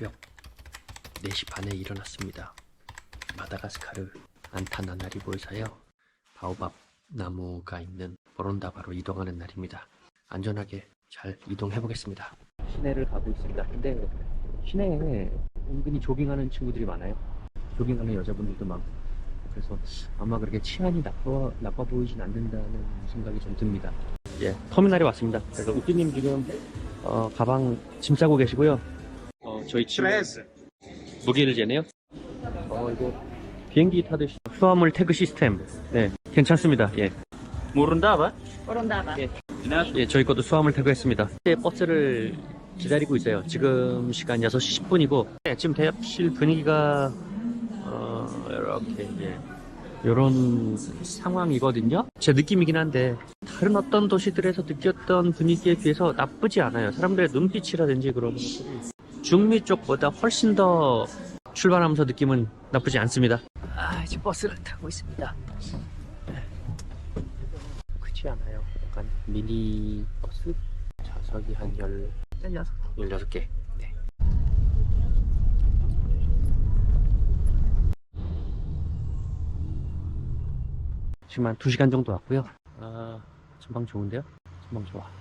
새벽 4시 반에 일어났습니다. 마다가스카르 안타나나리보에서요. 바오밥 나무가 있는 보론다바로 이동하는 날입니다. 안전하게 잘 이동해 보겠습니다. 시내를 가고 있습니다. 근데 시내에 은근히 조깅하는 친구들이 많아요. 조깅하는 여자분들도 많고 그래서 아마 그렇게 치안이 나빠, 나빠 보이진 않는다는 생각이 좀 듭니다. 예, 터미널에 왔습니다. 그래서 우띠님 지금 어, 가방 짐 싸고 계시고요. 어, 저희 친구 무게를 재네요. 어, 이거 비행기 타듯이 수화물 태그 시스템. 네, 괜찮습니다. 예. 모른다, 봐? Orondava. 예. 예, 저희 것도 수화물 태그했습니다. 네, 버스를 기다리고 있어요. 지금 시간 6시 10분이고, 네, 지금 대합실 분위기가, 어, 이렇게, 예. 요런 상황이거든요. 제 느낌이긴 한데, 다른 어떤 도시들에서 느꼈던 분위기에 비해서 나쁘지 않아요. 사람들의 눈빛이라든지 그런 것들이 중미 쪽보다 훨씬 더 출발하면서 느낌은 나쁘지 않습니다. 아, 이제 버스를 타고 있습니다. 크지 않아요. 약간 미니 버스 좌석이 한 16, 16개. 네. 지금 한 2시간 정도 왔고요. 아, 전방 좋은데요? 전방 좋아.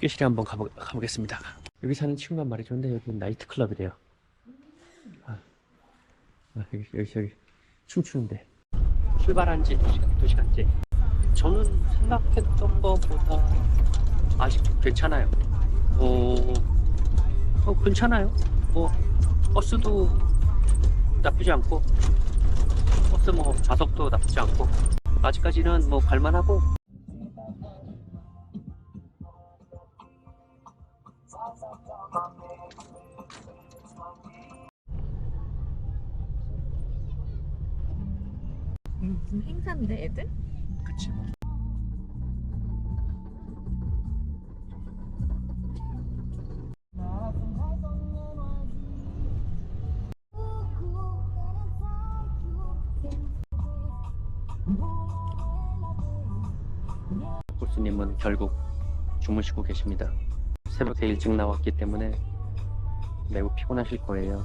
휴게실에 한번 가보, 가보겠습니다. 여기 사는 친구가. 근데 여기 나이트클럽이래요. 아, 아, 여기, 여기, 여기 춤추는데 출발한 지 2시간, 2시간째 저는 생각했던 것보다 아직도 괜찮아요 어, 어 괜찮아요 뭐 버스도 나쁘지 않고 버스 뭐 좌석도 나쁘지 않고 아직까지는 뭐 갈만하고 무슨 행사인데 애들? 그치 뭐. 고수님은 결국 주무시고 계십니다. 새벽에 일찍 나왔기 때문에 매우 피곤하실 거예요.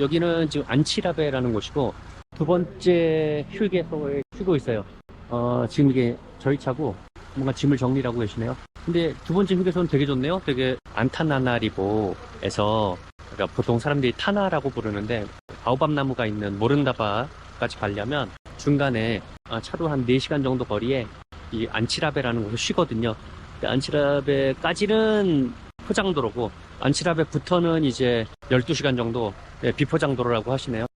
여기는 지금 안치라베라는 곳이고 두 번째 휴게소에 쉬고 있어요. 어, 지금 이게 저희 차고 뭔가 짐을 정리를 하고 계시네요. 근데 두 번째 휴게소는 되게 좋네요. 되게 안타나나리보에서 그러니까 보통 사람들이 타나라고 부르는데 바오밥 나무가 있는 모른다바까지 가려면 중간에 아, 차로 한 4시간 정도 거리에 이 안치라베라는 곳을 쉬거든요. 안치라베까지는 포장도로고 안치라베부터는 이제 12시간 정도 네, 비포장도로라고 하시네요.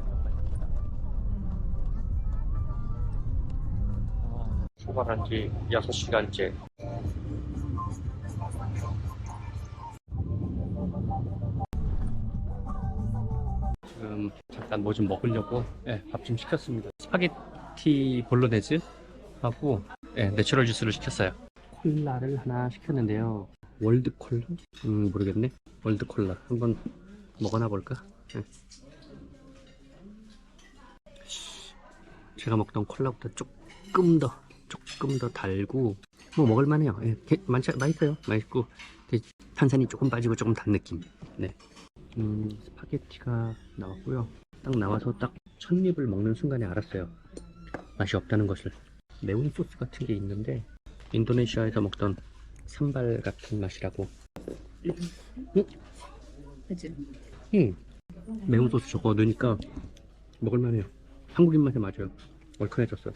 출발한 지 6시간째. 지금 잠깐 뭐 좀 먹으려고 밥좀 시켰습니다. 스파게티 볼로네즈 하고 네, 내추럴 주스를 시켰어요. 콜라를 하나 시켰는데요. 월드 콜라? 음 모르겠네. 월드 콜라 한번 먹어나 볼까? 네. 제가 먹던 콜라보다 조금 더 조금 더 달고 뭐 먹을만해요. 예, 게- 많지 맛있어요. 맛있고 탄산이 조금 빠지고 조금 단 느낌. 네. 음 스파게티가 나왔고요. 딱 나와서 딱 첫 입을 먹는 순간에 알았어요. 맛이 없다는 것을. 매운 소스 같은 게 있는데 인도네시아에서 먹던 산발 같은 맛이라고. 그치? 음, 매운 소스 저거 넣으니까 먹을만해요. 한국 입맛에 맞아요. 얼큰해졌어요.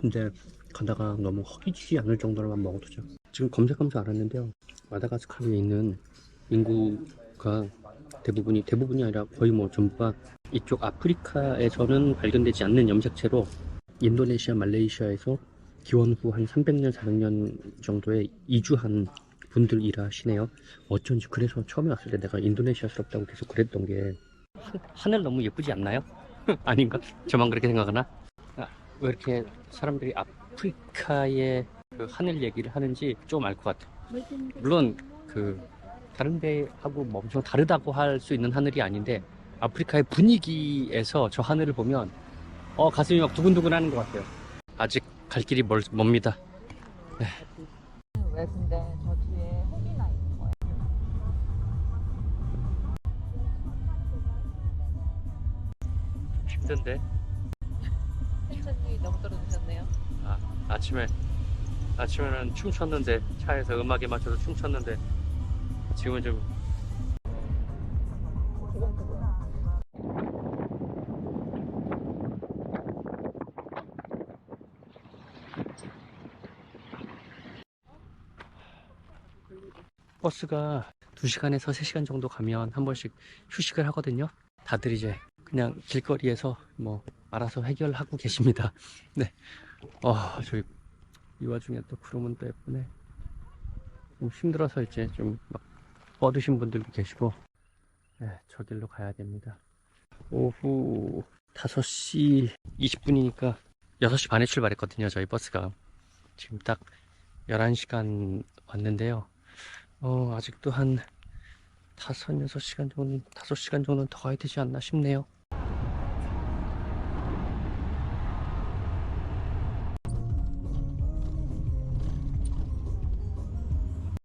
근데 가다가 너무 허기지지 않을 정도로만 먹어도 죠 지금 검색하면서 알았는데요. 마다가스카르에 있는 인구가 대부분이 대부분이 아니라 거의 뭐 전부가 이쪽 아프리카에서는 발견되지 않는 염색체로 인도네시아, 말레이시아에서 기원 후 한 300년, 400년 정도에 이주한 분들이라 하시네요. 어쩐지 그래서 처음에 왔을 때 내가 인도네시아스럽다고 계속 그랬던 게 하늘 너무 예쁘지 않나요? 아닌가? 저만 그렇게 생각하나? 아, 왜 이렇게 사람들이 아프리카에 그 하늘 얘기를 하는지 좀 알 것 같아요. 물론 그 다른 데하고 뭐 엄청 다르다고 할 수 있는 하늘이 아닌데 아프리카의 분위기에서 저 하늘을 보면 어 가슴이 막 두근두근 하는 것 같아요. 아직 갈 길이 멀, 멉니다. 왜 근데 저 뒤에 헬기나 있는 거야? 힘든데 텐션이 너무 떨어지셨네요. 아침에 아침에는 춤췄는데 차에서 음악에 맞춰서 춤췄는데 지금은 좀 버스가 2시간에서 3시간 정도 가면 한 번씩 휴식을 하거든요. 다들 이제 그냥 길거리에서 뭐 알아서 해결하고 계십니다. 네. 아, 저기 이 와중에 또 구름은 또 예쁘네. 좀 힘들어서 이제 좀 막 뻗으신 분들도 계시고, 네, 저 길로 가야 됩니다. 오후 5시 20분이니까 6시 반에 출발했거든요, 저희 버스가. 지금 딱 11시간 왔는데요. 어, 아직도 한 5, 6시간 정도, 5시간 정도는 더 가야 되지 않나 싶네요.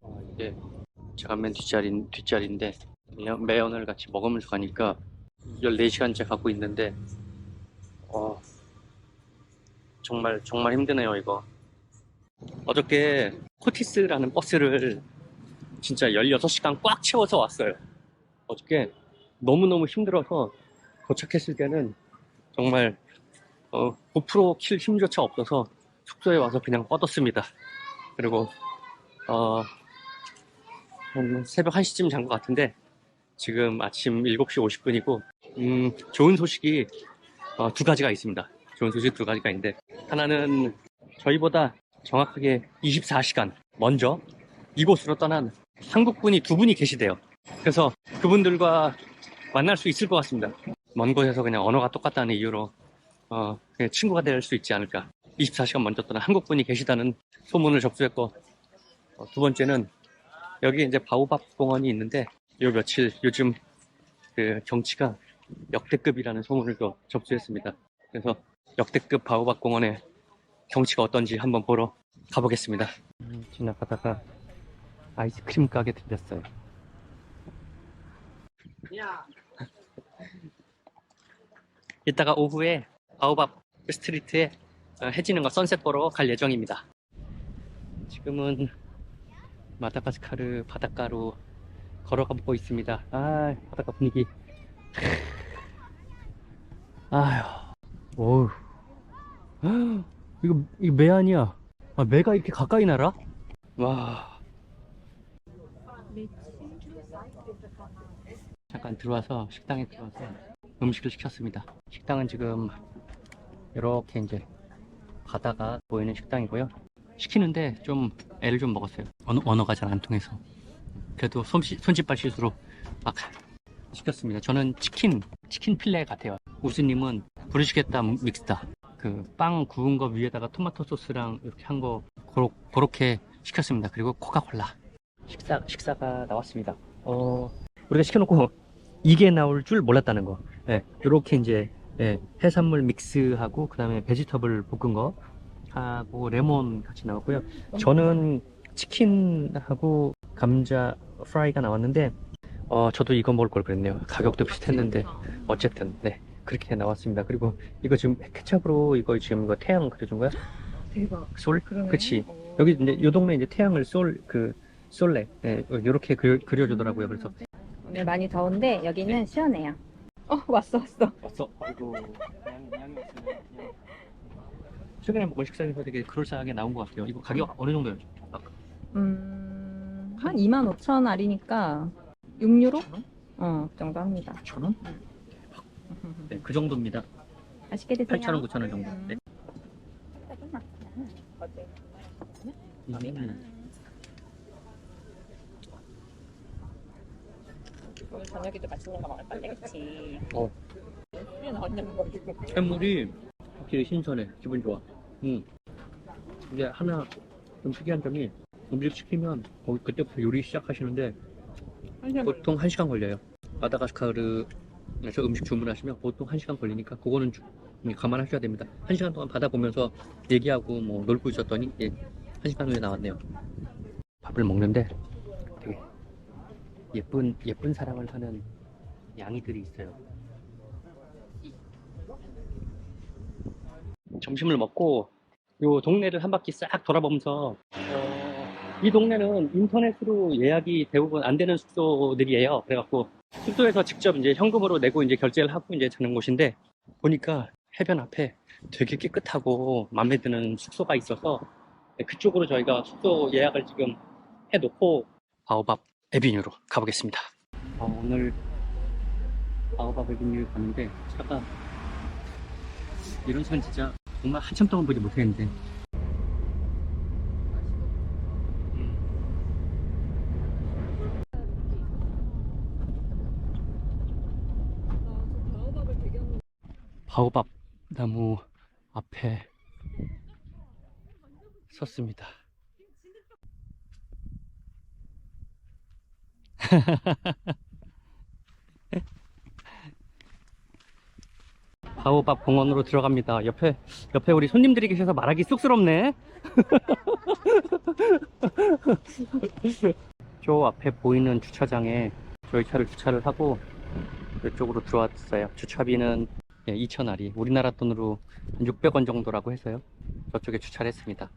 어, 이게 제가 맨 뒷자리, 뒷자리인데 매연, 매연을 같이 먹으면서 가니까 14시간째 가고 있는데 어, 정말 정말 힘드네요 이거 어저께 코티스라는 버스를 진짜 16시간 꽉 채워서 왔어요 어저께 너무너무 힘들어서 도착했을 때는 정말 어, 고프로 킬 힘조차 없어서 숙소에 와서 그냥 뻗었습니다 그리고 어, 한 새벽 1시쯤 잔 것 같은데 지금 아침 7시 50분이고 음, 좋은 소식이 어, 두 가지가 있습니다. 좋은 소식 두 가지가 있는데 하나는 저희보다 정확하게 24시간 먼저 이곳으로 떠난 한국분이 두 분이 계시대요. 그래서 그분들과 만날 수 있을 것 같습니다. 먼 곳에서 그냥 언어가 똑같다는 이유로 어, 친구가 될 수 있지 않을까. 24시간 먼저 떠난 한국분이 계시다는 소문을 접수했고 어, 두 번째는 여기 이제 바오밥 공원이 있는데 요 며칠 요즘 그 경치가 역대급이라는 소문을 또 접수했습니다. 그래서 역대급 바오밥 공원의 경치가 어떤지 한번 보러 가보겠습니다. 음, 지나가다가 아이스크림 가게 들렸어요. 이따가 오후에 바오밥 스트리트에 어, 해지는 거 선셋 보러 갈 예정입니다. 지금은 마다가스카르 바닷가로 걸어가 보고 있습니다. 아, 바닷가 분위기. 아휴, 오우. 이거, 이거 매 아니야? 아, 매가 이렇게 가까이 날아? 와. 잠깐 들어와서, 식당에 들어와서 음식을 시켰습니다. 식당은 지금, 이렇게 이제, 바다가 보이는 식당이고요. 시키는데 좀 애를 좀 먹었어요. 언어, 언어가 잘 안 통해서. 그래도 손짓, 손짓발 실수로 막 시켰습니다. 저는 치킨, 치킨 필레 같아요. 우수님은 부르시겠다 믹스다. 그 빵 구운 거 위에다가 토마토 소스랑 이렇게 한 거 그렇게 시켰습니다. 그리고 코카콜라. 식사, 식사가 나왔습니다. 어, 우리가 시켜놓고 이게 나올 줄 몰랐다는 거. 예, 요렇게 이제, 예, 해산물 믹스하고, 그 다음에 베지터블 볶은 거 하고, 레몬 같이 나왔고요. 저는 치킨하고 감자 프라이가 나왔는데 어 저도 이거 먹을 걸 그랬네요 가격도 비슷했는데 어쨌든 네 그렇게 나왔습니다 그리고 이거 지금 케찹으로 이거 지금 이거 태양 그려준 거야? 대박. 솔? 그러네. 그치 여기 이제 요 동네 이제 태양을 솔 그 솔레 네, 요렇게 그려, 그려주더라고요 그래서 오늘 많이 더운데 여기는 시원해요. 어 왔어 왔어. 왔어 아이고 최근에 먹은 식사 중에서 되게 그럴싸하게 나온 것 같아요 이거 가격 어느 정도였죠? 음한 2만 5천 알이니까 6유로? 어, 그 정도 합니다. 9,000원? 네, 그 정도입니다 맛있게 드세요. 8,000원 9,000원 정도 음. 네. 음. 오늘 저녁에도 맛있는 거 먹을 건데 그치? 어. 그냥 언제는 모르겠고 해물이 확실히 신선해. 기분 좋아. 응. 근데 하나 좀 특이한 점이 음식 시키면 거기 그때부터 요리 시작하시는데 보통 1시간 걸려요. 마다가스카르에서 음식 주문하시면 보통 1시간 걸리니까 그거는 주, 감안하셔야 됩니다. 1시간 동안 받아보면서 얘기하고 뭐 놀고 있었더니 예, 1시간 후에 나왔네요. 밥을 먹는데 예쁜 예쁜 사랑을 하는 양이들이 있어요. 점심을 먹고 요 동네를 한 바퀴 싹 돌아보면서 어, 이 동네는 인터넷으로 예약이 대부분 안 되는 숙소들이에요. 그래갖고 숙소에서 직접 이제 현금으로 내고 이제 결제를 하고 이제 자는 곳인데 보니까 해변 앞에 되게 깨끗하고 마음에 드는 숙소가 있어서 그쪽으로 저희가 숙소 예약을 지금 해놓고 바오밥 에비뉴로 가보겠습니다. 어, 오늘 바오바 에비뉴 갔는데 차가 이런 차는 진짜 정말 한참 동안 보지 못했는데 바오밥 나무 앞에 섰습니다. 바오밥 공원으로 들어갑니다. 옆에 옆에 우리 손님들이 계셔서 말하기 쑥스럽네. 저 앞에 보이는 주차장에 저희 차를 주차를 하고 이쪽으로 들어왔어요. 주차비는 예, 2천 아리, 우리나라 돈으로 600원 정도라고 해서요. 저쪽에 주차를 했습니다.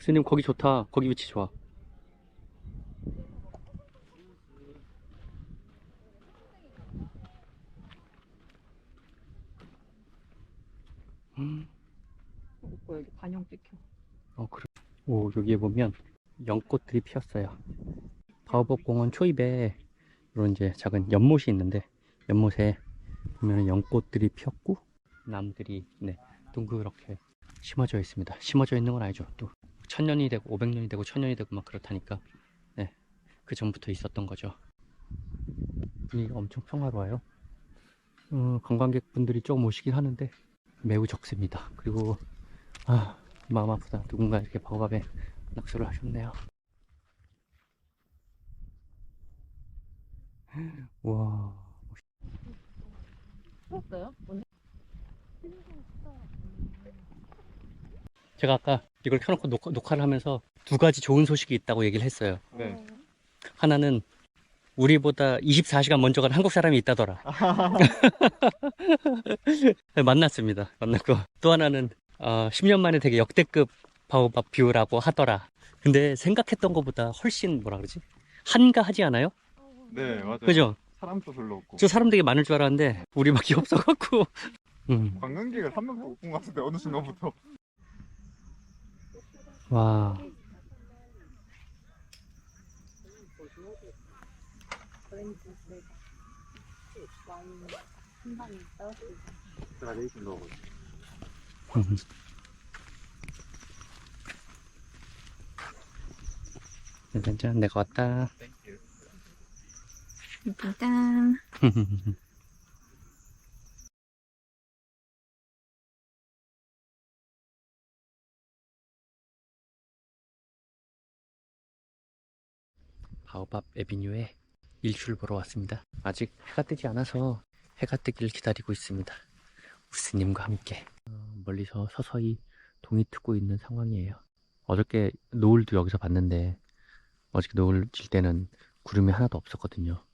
스님 거기 좋다. 거기 위치 좋아. 음. 여기 반영 찍혀. 어 그래. 오 여기에 보면 연꽃들이 피었어요. 가오법 공원 초입에 이런 이제 작은 연못이 있는데 연못에 보면 연꽃들이 피었고 나무들이 네 둥그렇게 심어져 있습니다. 심어져 있는 건 아니죠 또. 1000년이 되고 500년이 되고 1000년이 되고 막 그렇다니까. 네, 그 전부터 있었던 거죠. 분위기가 엄청 평화로워요. 어, 관광객분들이 조금 오시긴 하는데 매우 적습니다. 그리고 아 마음 아프다. 누군가 이렇게 버거밤에 낙서를 하셨네요. 와. 멋있어요? 제가 아까 이걸 켜놓고 녹화, 를 하면서 두 가지 좋은 소식이 있다고 얘기를 했어요. 네. 하나는 우리보다 24시간 먼저 간 한국 사람이 있다더라. 네, 만났습니다. 만났고. 또 하나는 어, 10년 만에 되게 역대급 바오밥 뷰라고 하더라. 근데 생각했던 것보다 훨씬 뭐라 그러지? 한가하지 않아요? 네, 맞아요. 그죠? 사람도 별로 없고. 저 사람 되게 많을 줄 알았는데 우리밖에 없어갖고. 음. 관광객을 한 명도 못 본 것 같은데 어느 순간부터 와. 괜찮은데 왔다. 이쁘다. 바오밥 에비뉴에 일출 보러 왔습니다. 아직 해가 뜨지 않아서 해가 뜨기를 기다리고 있습니다. 우스님과 함께 어, 멀리서 서서히 동이 트고 있는 상황이에요. 어저께 노을도 여기서 봤는데 어저께 노을 질 때는 구름이 하나도 없었거든요.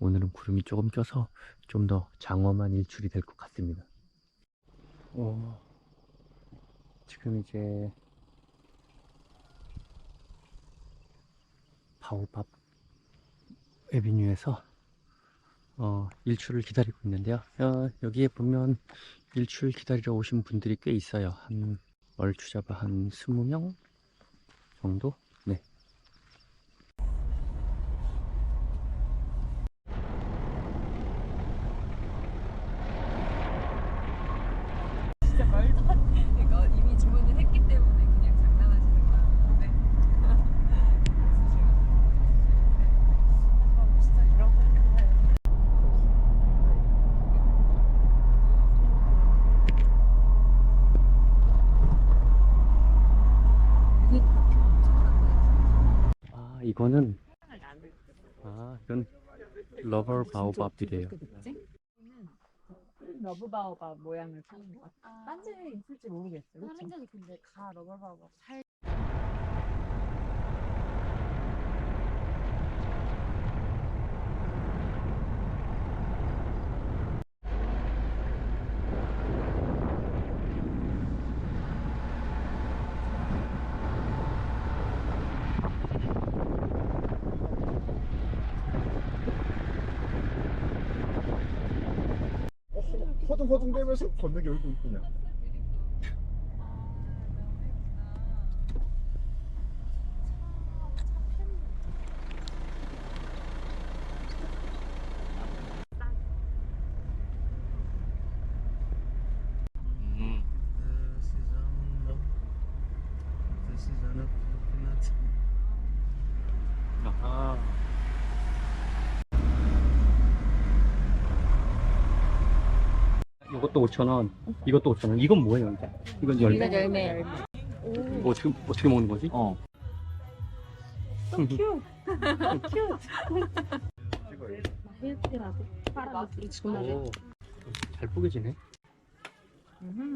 오늘은 구름이 조금 껴서 좀 더 장엄한 일출이 될 것 같습니다. 어, 지금 이제 가오밥 에비뉴에서 어, 일출을 기다리고 있는데요. 어, 여기에 보면 일출 기다리러 오신 분들이 꽤 있어요. 한 얼추 잡아 한 20명 정도 러버 바오밥이래요. 러브바오바 모양을 파는 것 같아. 딴 집에 있을지 모르겠어. 그치? 사람들이 근데 다 러버바오바 살 허둥허둥 대면서 걷는 게 여기 있구냐. 음. 아하. 이것도 5,000원, 이것도 5,000원. 이건 뭐예요, 이제? 이건 열매. 이건 열매. 이거 지금 어떻게 먹는 거지? 어. 헬스라고 파라미스 주문하래 오, 잘 뽀개지네.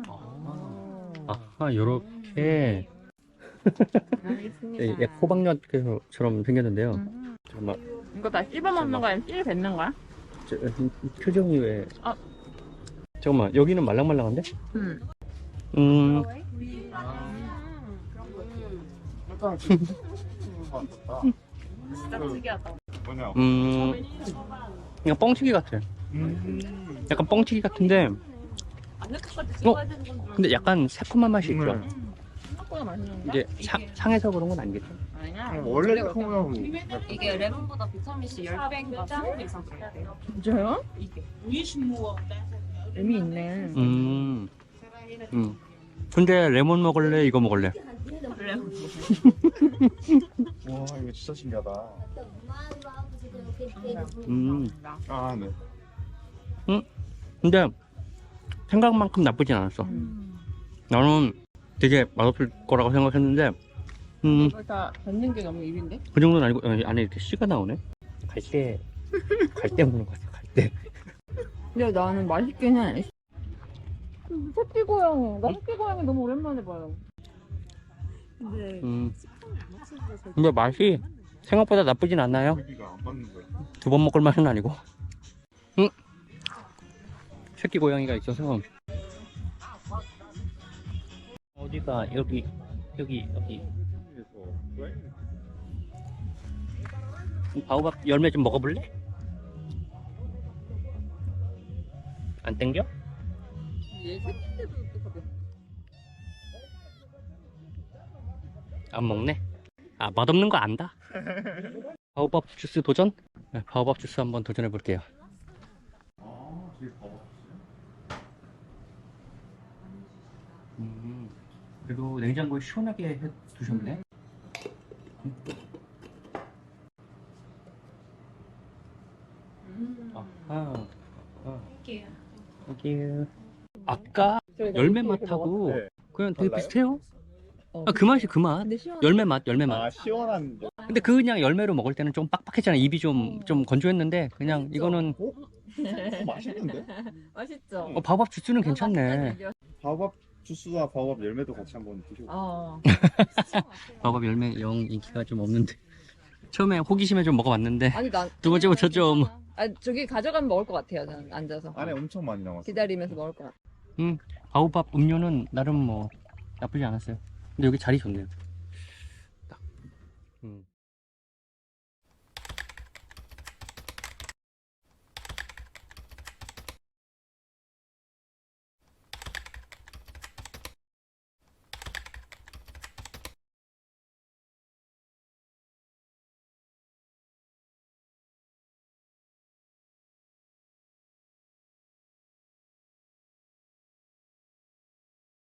아, 아하, 요렇게. 예, 예, 호박엿처럼 생겼는데요. 잠깐만, 이거 다 씹어 먹는 거야? 씹어 뱉는 거야? 저, 표정이 왜. 아. 잠깐만, 여기는 말랑말랑한데? 응. 음, 그- 아. 진짜 특이하다. 뭐냐? 음, 그냥 뻥튀기 같아. 음. 약간 뻥튀기 같은데, 어? 근데 약간 새콤한 맛이 있죠. 네. 생각보다 맛있는데? 이게 상, 상해서 그런 건 아니겠죠? 아니야. 원래 새콤하고 이게 레몬보다 비타민C 10배인가 이상 들어있대요 진짜요? 의미 있네. 음, 음. 근데 레몬 먹을래? 이거 먹을래? 와 이거 진짜 신기하다. 음, 아 네. 근데 생각만큼 나쁘진 않았어. 음. 나는 되게 맛없을 거라고 생각했는데, 음, 뱉는 게 너무 입인데? 그 정도는 아니고, 어, 안에 이렇게 씨가 나오네? 갈 때, 갈 때 먹는 거 같아, 갈 때. 근데 나는 맛있긴 해. 새끼 고양. 나 새끼 고양이 너무 오랜만에 봐요. 근데 음. 근데 맛이 생각보다 나쁘진 않나요? 여기가 안 맞는 거야. 두 번 먹을 맛은 아니고. 응? 새끼 고양이가 있어서. 어디가, 여기, 여기, 여기. 바오밥 열매 좀 먹어볼래? 안 땡겨? 얘 새끼인데도 또 가볍. 안 먹네. 아, 맛없는 거 안다. 바오밥 주스 도전? 네, 바오밥 주스 한번 도전해 볼게요. 아 되게 봐봐. 음, 그리고 냉장고에 시원하게 해 두셨네. 아하. 아, 여기. 아까 열매 맛하고 네. 그냥 되게 달라요? 비슷해요. 어. 아, 그 맛이 그 맛. 근데 시원. 열매 맛, 열매 맛. 아 시원한. 근데 그 그냥 열매로 먹을 때는 좀 빡빡했잖아. 입이 좀, 좀 건조했는데 그냥 이거는 어, 맛있는데? 맛있죠. 어, 바오밥 주스는 괜찮네. 바오밥 주스와 바오밥 열매도 같이 한번 드셔보세요. 어. 바오밥 열매 영 인기가 좀 없는데 처음에 호기심에 좀 먹어봤는데 아니 난. 두 번째부터 좀 아 저기 가져가면 먹을 것 같아요. 저는 앉아서 안에 엄청 많이 남았어. 기다리면서 먹을 것 같아. 바오밥 음료는 나름 뭐 나쁘지 않았어요. 근데 여기 자리 좋네요. 딱. 음.